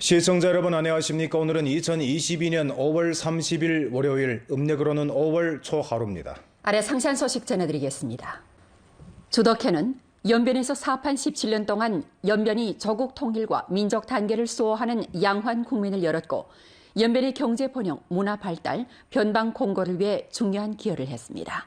시청자 여러분 안녕하십니까? 오늘은 2022년 5월 30일 월요일 음력으로는 5월 초하루입니다. 아래 상세한 소식 전해드리겠습니다. 주덕회는 연변에서 사판 17년 동안 연변이 조국 통일과 민족 단계를 수호하는 양환 국민을 열었고 연변의 경제 번영, 문화 발달, 변방 공고를 위해 중요한 기여를 했습니다.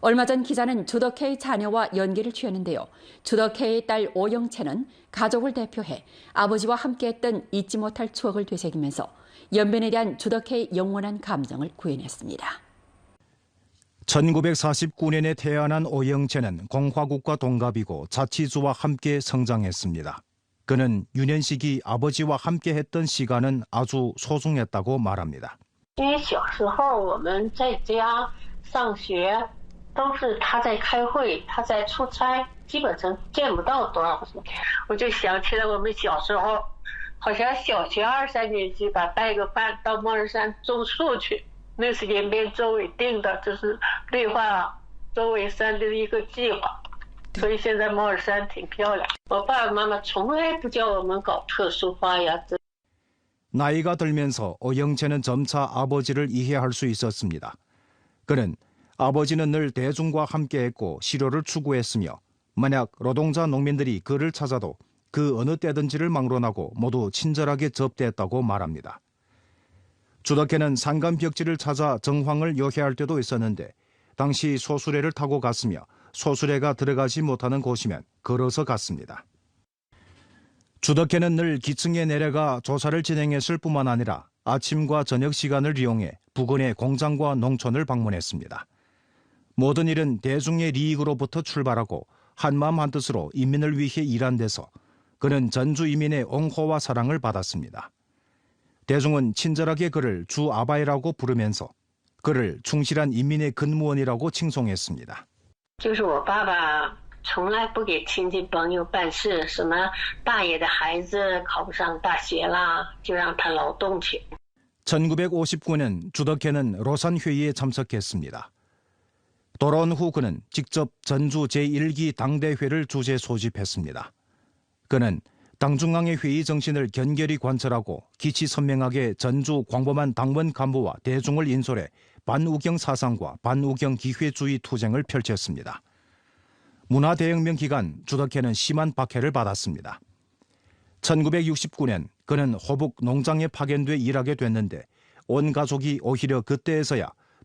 얼마 전 기자는 주덕회의 자녀와 연기를 취했는데요. 주덕회의 딸 오영채는 가족을 대표해 아버지와 함께했던 잊지 못할 추억을 되새기면서 연변에 대한 주덕회의 영원한 감정을 구현했습니다. 1949년에 태어난 오영채는 공화국과 동갑이고 자치주와 함께 성장했습니다. 그는 유년시기 아버지와 함께 했던 시간은 아주 소중했다고 말합니다. 因为小时候我们在家上学， 都是他在开会，他在出差，基本上见不到多少次。我就想起来我们小时候，好像小学二三年级吧，带个班到莫尔山种树去，那是延边周委定的，这是绿化周围山的一个计划。所以现在莫尔山挺漂亮。我爸爸妈妈从来不叫我们搞特殊花呀，这 나이가 들면서 오영채는 점차 아버지를 이해할 수 있었습니다. 그는 아버지는 늘 대중과 함께했고 실효를 추구했으며 만약 노동자 농민들이 그를 찾아도 그 어느 때든지를 막론하고 모두 친절하게 접대했다고 말합니다. 주덕회는 산간 벽지를 찾아 정황을 요해할 때도 있었는데 당시 소수레를 타고 갔으며 소수레가 들어가지 못하는 곳이면 걸어서 갔습니다. 주덕회는 늘 기층에 내려가 조사를 진행했을 뿐만 아니라 아침과 저녁 시간을 이용해 부근의 공장과 농촌을 방문했습니다. 모든 일은 대중의 리익으로부터 출발하고 한마음 한뜻으로 인민을 위해 일한 데서 그는 전주 이민의 옹호와 사랑을 받았습니다. 대중은 친절하게 그를 주 아바이라고 부르면서 그를 충실한 인민의 근무원이라고 칭송했습니다. 就是我爸爸从来不给亲戚朋友办事，什么大爷的孩子考不上大学啦，就让他劳动去。 1959년 주덕회는 로산 회의에 참석했습니다. 돌아온 후 그는 직접 전주 제1기 당대회를 주재 소집했습니다. 그는 당중앙의 회의 정신을 견결히 관철하고 기치 선명하게 전주 광범한 당원 간부와 대중을 인솔해 반우경 사상과 반우경 기회주의 투쟁을 펼쳤습니다. 문화대혁명 기간 주덕회는 심한 박해를 받았습니다. 1969년 그는 호북 농장에 파견돼 일하게 됐는데 온 가족이 오히려 그때에서야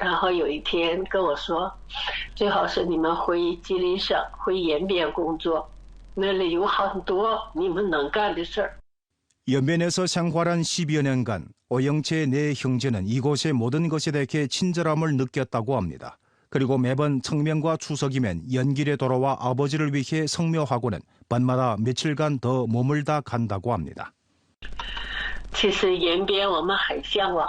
然后有一天跟我说，最好是你们回吉林省，回延边工作，那里有很多你们能干的事儿。 연변에서 생활한 10여 년간 오영채의 네 형제는 이곳의 모든 것에 대해 친절함을 느꼈다고 합니다. 그리고 매번 청명과 추석이면 연길에 돌아와 아버지를 위해 성묘하고는 밤마다 며칠간 더 머물다 간다고 합니다. 其实延边我们很向往，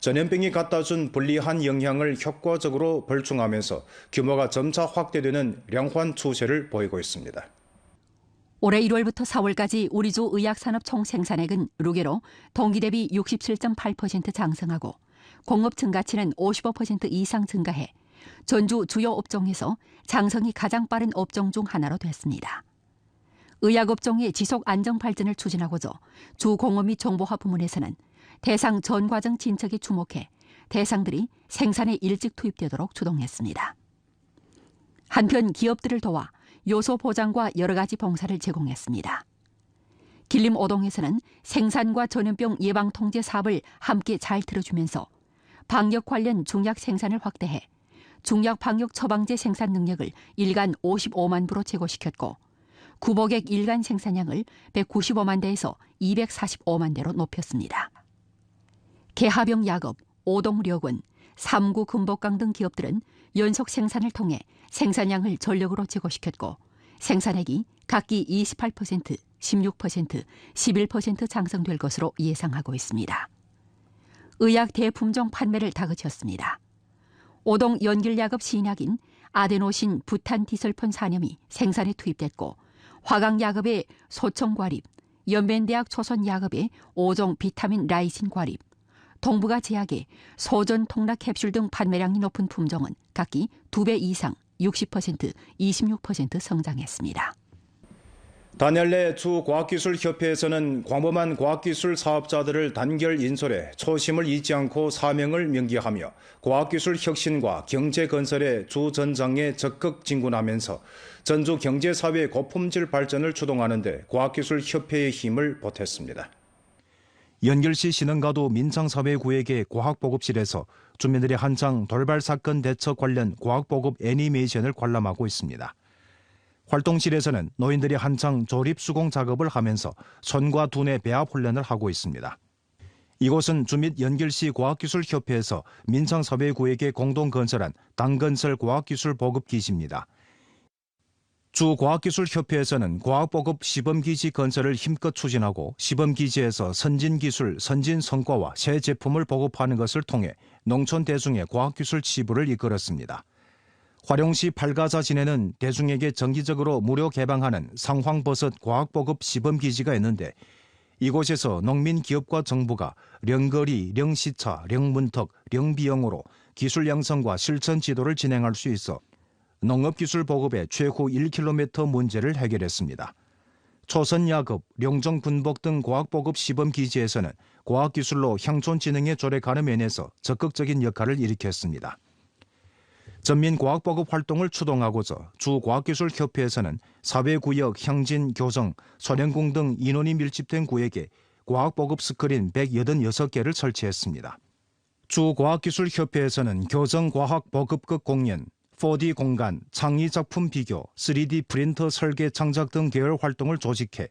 전염병이 갖다 준 불리한 영향을 효과적으로 벌충하면서 규모가 점차 확대되는量환 추세를 보이고 있습니다. 올해 1월부터 4월까지 우리 주 의약산업 총 생산액은 루게로 동기 대비 67.8% 장성하고 공업 증가치는 55% 이상 증가해 전주 주요 업종에서 장성이 가장 빠른 업종 중 하나로 됐습니다. 의약업종의 지속 안정 발전을 추진하고자 주 공업 및 정보화 부문에서는 대상 전 과정 진척에 주목해 대상들이 생산에 일찍 투입되도록 주동했습니다. 한편 기업들을 도와 요소 보장과 여러 가지 봉사를 제공했습니다. 길림 오동에서는 생산과 전염병 예방 통제 사업을 함께 잘 들어주면서 방역 관련 중약 생산을 확대해 중약 방역 처방제 생산 능력을 일간 55만 부로 제고시켰고 구복액 일간 생산량을 195만 대에서 245만 대로 높였습니다. 개하병 약업, 오동력원, 삼구 금복강 등 기업들은 연속 생산을 통해 생산량을 전력으로 제고시켰고 생산액이 각기 28%, 16%, 11% 장성될 것으로 예상하고 있습니다. 의약 대품종 판매를 다그쳤습니다. 오동 연길약업 신약인 아데노신 부탄 디설폰 산염이 생산에 투입됐고 화강약업의 소청 과립, 연변대학 초선 약업의 5종 비타민 라이신 과립, 동부가 제약의 소전 통락 캡슐 등 판매량이 높은 품종은 각기 2배 이상 60%, 26% 성장했습니다. 단열내 주과학기술협회에서는 광범한 과학기술 사업자들을 단결 인솔해 초심을 잊지 않고 사명을 명기하며 과학기술 혁신과 경제 건설의 주 전장에 적극 진군하면서 전주 경제사회 고품질 발전을 추동하는 데 과학기술협회의 힘을 보탰습니다. 연결시 신흥가도 민창사회구역의 과학보급실에서 주민들이 한창 돌발 사건 대처 관련 과학보급 애니메이션을 관람하고 있습니다. 활동실에서는 노인들이 한창 조립 수공 작업을 하면서 손과 두뇌 배합 훈련을 하고 있습니다. 이곳은 주민 연결시 과학기술협회에서 민창사회구역에 공동 건설한 당건설 과학기술 보급 기지입니다. 주 과학기술협회에서는 과학보급 시범기지 건설을 힘껏 추진하고 시범기지에서 선진기술, 선진성과와 새 제품을 보급하는 것을 통해 농촌 대중의 과학기술 치부를 이끌었습니다. 활용시 팔가자 진해는 대중에게 정기적으로 무료 개방하는 상황버섯 과학보급 시범기지가 있는데 이곳에서 농민 기업과 정부가 령거리, 령시차, 령문턱, 령비영으로 기술 양성과 실천 지도를 진행할 수 있어 농업기술 보급의 최후 1km 문제를 해결했습니다. 초선야급, 령정군복 등 과학보급 시범 기지에서는 과학기술로 향촌진흥에 조력하는 면에서 적극적인 역할을 일으켰습니다. 전민과학보급 활동을 추동하고자 주과학기술협회에서는 사회구역, 향진, 교정, 소련궁 등 인원이 밀집된 구역에 과학보급 스크린 186개를 설치했습니다. 주과학기술협회에서는 교정과학보급급 공연, 4D 공간, 창의 작품 비교, 3D 프린터 설계 창작 등 계열 활동을 조직해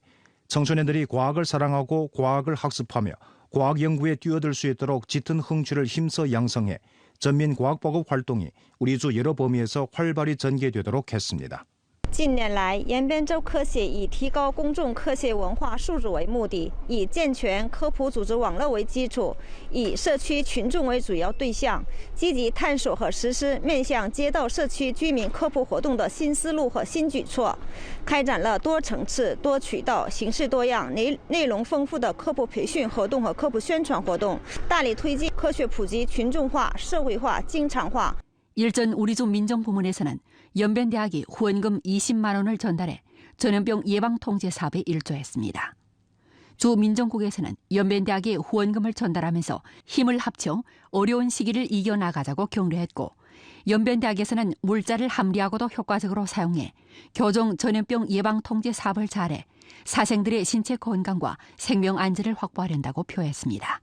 청소년들이 과학을 사랑하고 과학을 학습하며 과학 연구에 뛰어들 수 있도록 짙은 흥취를 힘써 양성해 전민 과학 보급 활동이 우리 주 여러 범위에서 활발히 전개되도록 했습니다. 近年来，延边州科协以提高公众科学文化素质为目的，以健全科普组织网络为基础，以社区群众为主要对象，积极探索和实施面向街道社区居民科普活动的新思路和新举措，开展了多层次、多渠道、形式多样、内内容丰富的科普培训活动和科普宣传活动，大力推进科学普及群众化、社会化、经常化。 일전 우리주 민정부문에서는 연변대학이 후원금 20만 원을 전달해 전염병 예방 통제 사업에 일조했습니다. 주 민정국에서는 연변대학에 후원금을 전달하면서 힘을 합쳐 어려운 시기를 이겨나가자고 격려했고 연변대학에서는 물자를 합리하고도 효과적으로 사용해 교정 전염병 예방 통제 사업을 잘해 사생들의 신체 건강과 생명 안전을 확보하려고 표했습니다.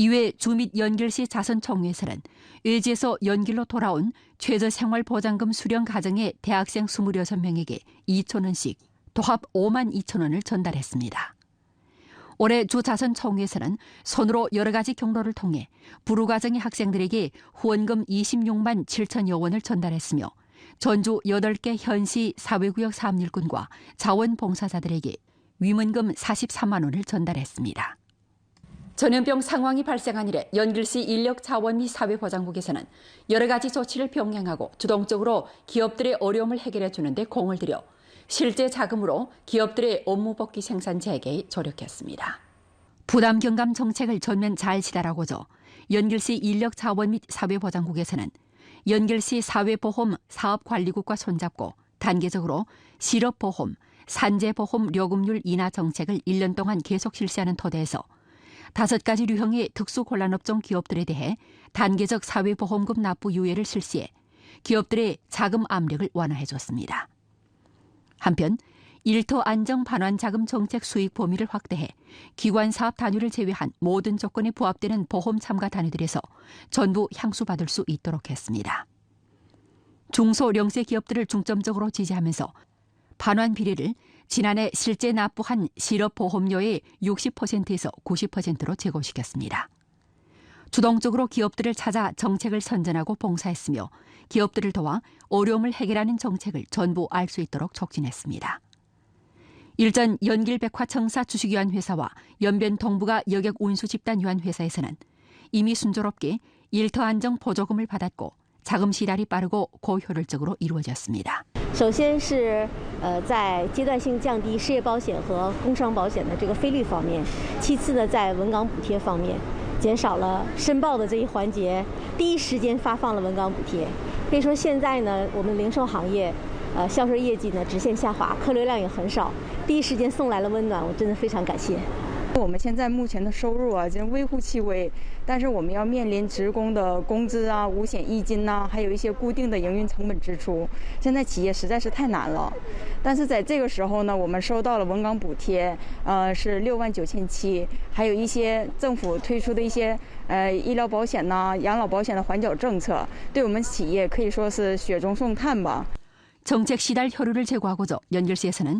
이외 주및 연길시 자선총회에서는 외지에서 연길로 돌아온 최저생활보장금 수령 가정의 대학생 26명에게 2천 원씩 도합 5만 2천 원을 전달했습니다. 올해 주 자선총회에서는 손으로 여러 가지 경로를 통해 부루가정의 학생들에게 후원금 26만 7천여 원을 전달했으며 전주 8개 현시 사회구역 사업일꾼과 자원봉사자들에게 위문금 43만 원을 전달했습니다. 전염병 상황이 발생한 이래 연길시 인력 자원 및 사회보장국에서는 여러 가지 조치를 병행하고 주동적으로 기업들의 어려움을 해결해 주는데 공을 들여 실제 자금으로 기업들의 업무 복귀 생산 재개에 조력했습니다. 부담 경감 정책을 전면 잘 지달하고자 연길시 인력 자원 및 사회보장국에서는 연결시 사회보험 사업관리국과 손잡고 단계적으로 실업보험, 산재보험 료금률 인하 정책을 1년 동안 계속 실시하는 토대에서 다섯 가지 류형의 특수곤란업종 기업들에 대해 단계적 사회보험금 납부 유예를 실시해 기업들의 자금 압력을 완화해줬습니다. 한편 일터 안정 반환 자금 정책 수익 범위를 확대해 기관 사업 단위를 제외한 모든 조건에 부합되는 보험 참가 단위들에서 전부 향수받을 수 있도록 했습니다. 중소령세 기업들을 중점적으로 지지하면서 반환 비례를 지난해 실제 납부한 실업보험료의 60%에서 90%로 제고시켰습니다. 주동적으로 기업들을 찾아 정책을 선전하고 봉사했으며 기업들을 도와 어려움을 해결하는 정책을 전부 알 수 있도록 촉진했습니다. 일전 연길백화청사 주식유한회사와 연변 동부가 여객 운수 집단 유한회사에서는 이미 순조롭게 일터 안정 보조금을 받았고 자금 시달이 빠르고 고효율적으로 이루어졌습니다. 首先是 呃在阶段性降低失业保险和工伤保险的这个费率方面，其次呢在文岗补贴方面减少了申报的这一环节，第一时间发放了文岗补贴。可以说现在呢我们零售行业呃销售业绩呢直线下滑，客流量也很少，第一时间送来了温暖，我真的非常感谢。我们现在目前的收入啊，真微乎其微，但是我们要面临职工的工资啊、五险一金呐、还有一些固定的营运成本支出。现在企业实在是太难了，但是在这个时候呢，我们收到了文岗补贴，呃，是六万九千七，还有一些政府推出的一些呃医疗保险呐、养老保险的缓缴政策，对我们企业可以说是雪中送炭吧。 정책 시달 혈류를 제거하고자 연결시에서는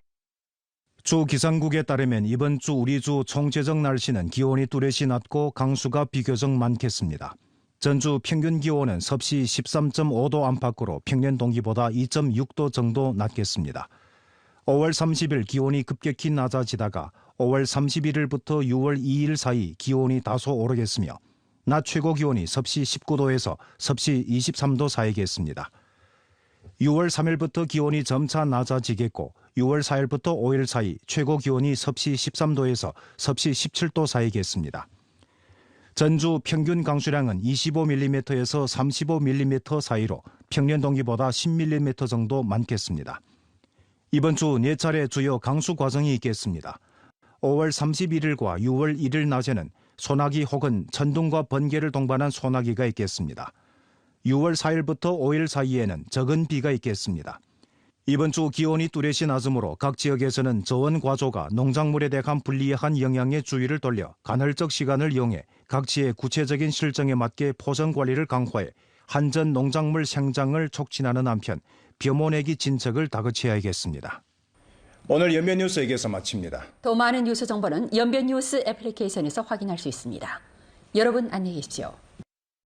주 기상국에 따르면 이번 주 우리 주 총체적 날씨는 기온이 뚜렷이 낮고 강수가 비교적 많겠습니다. 전주 평균 기온은 섭씨 13.5도 안팎으로 평년 동기보다 2.6도 정도 낮겠습니다. 5월 30일 기온이 급격히 낮아지다가 5월 31일부터 6월 2일 사이 기온이 다소 오르겠으며 낮 최고 기온이 섭씨 19도에서 섭씨 23도 사이겠습니다. 6월 3일부터 기온이 점차 낮아지겠고 6월 4일부터 5일 사이 최고 기온이 섭씨 13도에서 섭씨 17도 사이겠습니다. 전주 평균 강수량은 25mm에서 35mm 사이로 평년 동기보다 10mm 정도 많겠습니다. 이번 주네 차례 주요 강수 과정이 있겠습니다. 5월 31일과 6월 1일 낮에는 소나기 혹은 천둥과 번개를 동반한 소나기가 있겠습니다. 6월 4일부터 5일 사이에는 적은 비가 있겠습니다. 이번 주 기온이 뚜렷이 낮으므로 각 지역에서는 저온 과조가 농작물에 대한 불리한 영향에 주의를 돌려 간헐적 시간을 이용해 각지의 구체적인 실정에 맞게 포선 관리를 강화해 한전 농작물 생장을 촉진하는 한편 벼모내기 진척을 다그쳐야겠습니다. 오늘 연면 뉴스 에게서 마칩니다. 더 많은 뉴스 정보는 연변 뉴스 애플리케이션에서 확인할 수 있습니다. 여러분 안녕히 계십시오.